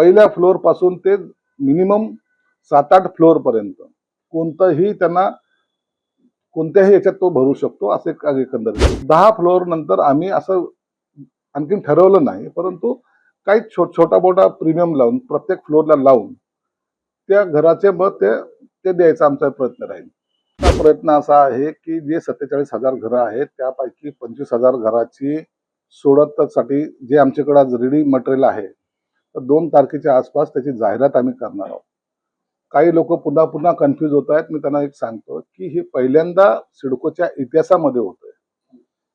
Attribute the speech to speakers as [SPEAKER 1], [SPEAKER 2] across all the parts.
[SPEAKER 1] पहिल्या फ्लोअरपासून ते मिनिमम सात आठ फ्लोअरपर्यंत कोणतंही त्यांना कोणत्याही याच्यात तो भरू शकतो असे एक एकंदरीत. दहा फ्लोअर नंतर आम्ही असं आणखीन ठरवलं नाही परंतु काही छो- छोटा मोठा प्रीमियम लावून प्रत्येक फ्लोअरला लावून त्या घराचे मग ते ते द्यायचा आमचा प्रयत्न राहील. प्रयत्न असा आहे की जे सत्तेचाळीस हजार घरं आहेत त्यापैकी पंचवीस हजार घराची सोडतसाठी जे आमच्याकडे आज रेडी मटेरियल आहे तर दोन तारखेच्या आसपास त्याची जाहिरात आम्ही करणार आहोत. काही लोक पुन्हा पुन्हा कन्फ्यूज होत आहेत. मी त्यांना एक सांगतो की हे पहिल्यांदा सिडकोच्या इतिहासामध्ये होतंय.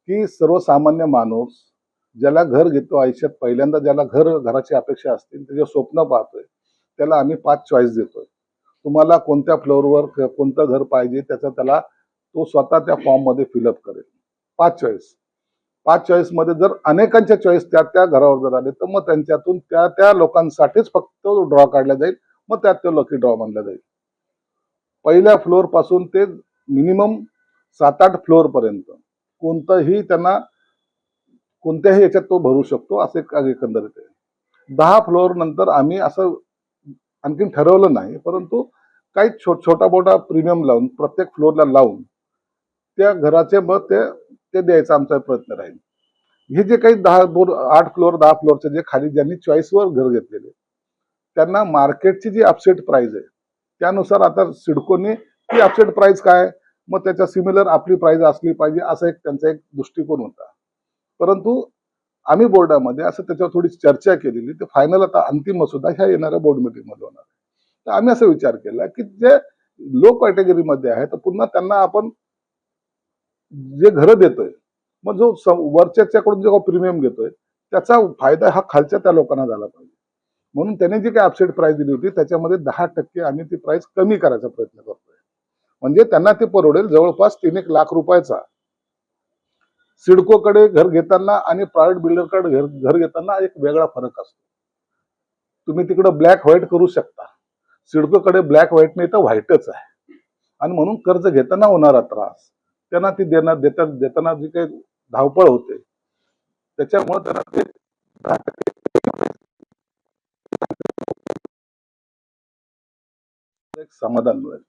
[SPEAKER 1] की सर्वसामान्य माणूस ज्याला घर घेतो आयुष्यात पहिल्यांदा ज्याला घर घराची अपेक्षा असतील त्याचे स्वप्न पाहतोय त्याला आम्ही पाच चॉईस देतोय. तुम्हाला कोणत्या फ्लोअरवर कोणतं घर पाहिजे त्याचा त्याला तो स्वतः त्या फॉर्ममध्ये फिलअप करेल. पाच चॉईस पाच चॉईसमध्ये जर अनेकांच्या चॉईस त्या त्या घरावर जर आले तर मग त्यांच्यातून त्या त्या लोकांसाठीच फक्त ड्रॉ काढला जाईल मग त्यात तो लकी ड्रॉ मानला जाईल. पहिल्या फ्लोअरपासून ते मिनिमम सात आठ फ्लोअर पर्यंत कोणतंही त्यांना कोणत्याही याच्यात तो भरू शकतो असे एक एकंदरीत आहे. दहा फ्लोअर नंतर आम्ही असं आणखीन ठरवलं नाही परंतु काही छो छोटा मोठा प्रीमियम लावून प्रत्येक फ्लोअरला लावून त्या घराचे मग ते ते द्यायचा आमचा प्रयत्न राहील. हे जे काही दहा दोन आठ फ्लोअर दहा फ्लोअरचे जे खाली ज्यांनी चॉईसवर घर घेतलेले त्यांना मार्केटची जी अपसेट प्राइस आहे त्यानुसार आता सिडकोने ती अपसेट प्राइस काय? मग त्याच्या सिमिलर आपली प्राइस असली पाहिजे असा एक त्यांचा एक दृष्टिकोन होता. परंतु आम्ही बोर्डामध्ये असं त्याच्यावर थोडी चर्चा केलेली ते फायनल आता अंतिम मसुदा ह्या येणाऱ्या बोर्ड मीटिंगमध्ये होणार तर आम्ही असा विचार केला की जे लो कॅटेगरीमध्ये आहे तर पुन्हा त्यांना आपण जे घरं देतोय मग जो वरच्याकडून वरच्याच्याकडून जो प्रीमियम घेतोय त्याचा फायदा हा खालच्या त्या लोकांना झाला पाहिजे. म्हणून त्याने जी काही अपसेट प्राइस दिली होती त्याच्यामध्ये दहा टक्के आम्ही ती प्राइस कमी करायचा प्रयत्न करतोय. म्हणजे त्यांना ते परवडेल जवळपास तीन एक लाख रुपयाचा. सिडकोकडे घर घेताना आणि प्रायव्हेट बिल्डरकडे घर घर घेताना एक वेगळा फरक असतो. तुम्ही तिकडं ब्लॅक व्हाईट करू शकता. सिडकोकडे ब्लॅक व्हाईट नाही तर व्हाईटच आहे. आणि म्हणून कर्ज घेताना होणारा त्रास. त्यांना ती देणार देता देताना जी काही धावपळ होते त्याच्यामुळे त्यांना ते एक समाधान मिळेल.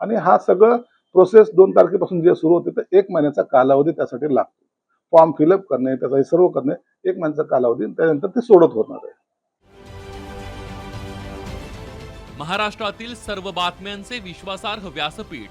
[SPEAKER 1] आणि हा सगळं प्रोसेस दोन तारखेपासून जे सुरू होते तर एक महिन्याचा कालावधी त्यासाठी लागतो. फॉर्म फिलअप करणे त्याचा हे सर्व करणे एक महिन्याचा कालावधी त्यानंतर ते सोडत होणार आहे.
[SPEAKER 2] महाराष्ट्रातील सर्व बातम्यांचे विश्वासार्ह व्यासपीठ